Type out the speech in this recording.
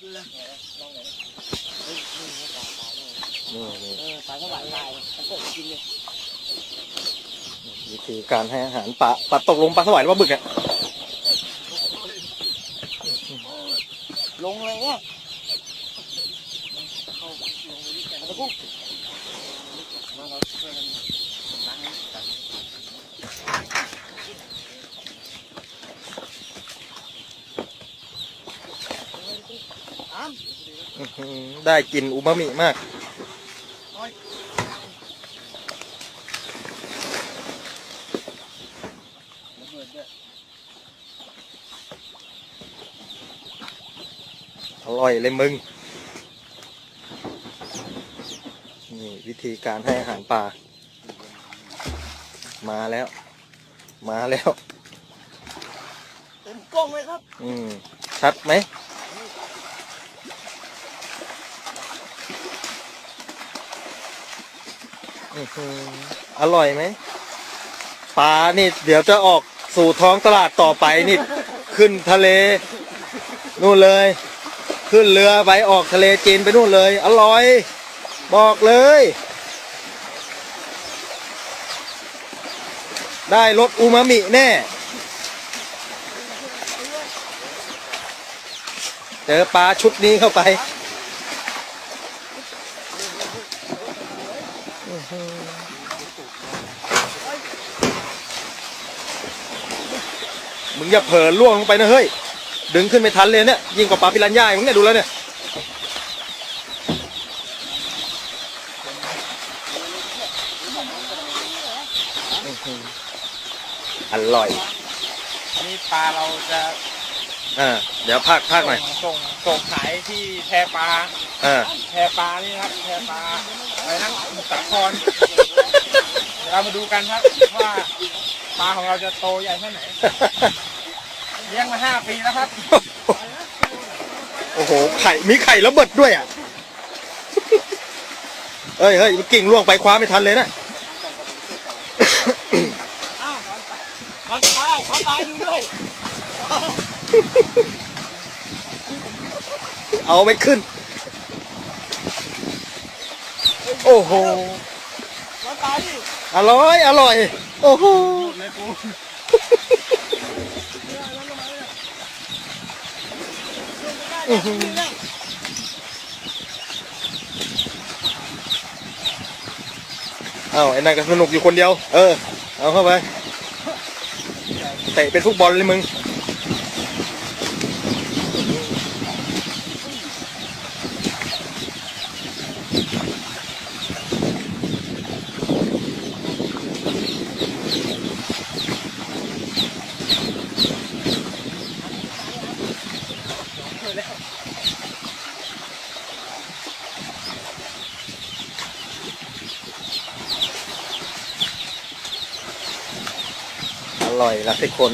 นี่นี่เออปลาสวายตายมันเกิดกินเลยวิธีการให้อาหารปลาปลาตกลงปลาสวายหรือปลาบึกอะลงเลยเนี่ยเข้าลงไปที่แก่นตะกุกมาเราช่วยกันล้างกัน อ้ามอื้อหือได้กลินอูมามิมากระเบิดด้วยอร่อยเลยมึง นี่วิธีการให้อาหารปลา มาแล้ว มาแล้ว เต็มกล้องเลยครับ อืม ชัดไหม อร่อยไหมปลานี่เดี๋ยวจะออกสู่ท้องตลาดต่อไปนี่ขึ้นทะเล นู่นเลย ขึ้นเรือไปออกทะเลจีนไปนู่นเลย อร่อย บอกเลย ได้รสอูมามิแน่ เจอปลาชุดนี้เข้าไป มึงอย่าเผลอล่วงลงไปนะเฮ้ย ดึงขึ้นไม่ทันเลยเนี่ย ยิ่งกว่าปลาปิรันย่าอีกมึงเนี่ยดูแล้วเนี่ยอร่อย อันนี้ปลาเราจะอ่าเดี๋ยวภาคภาคหน่อย ส่งส่งขายที่แพปลาอ่าแพปลานี่นะครับแพปลา อะไรนะสมุทรสาครเดี๋ยวเรามาดูกันครับว่าปลาของเราจะโตใหญ่แค่ไหนเลี้ยงมาห้าปีแล้วครับโอ้โห ไข่ มีไข่ระเบิดด้วยอะ เฮ้ยเฮ้ยมันกิ่งล่วงไปคว้าไม่ทันเลยนะอ้าวมันตายเขาตายอยู่ด้วย เอาไม่ขึ้น โอ้โหมันตายดิอร่อยอร่อย โอ้โหเลยกูอื้อหือเอาไอ้นั่นก็สนุกอยู่คนเดียว เออ เอาเข้าไป เตะเป็นฟุตบอลเลยมึง อร่อยละทุกคน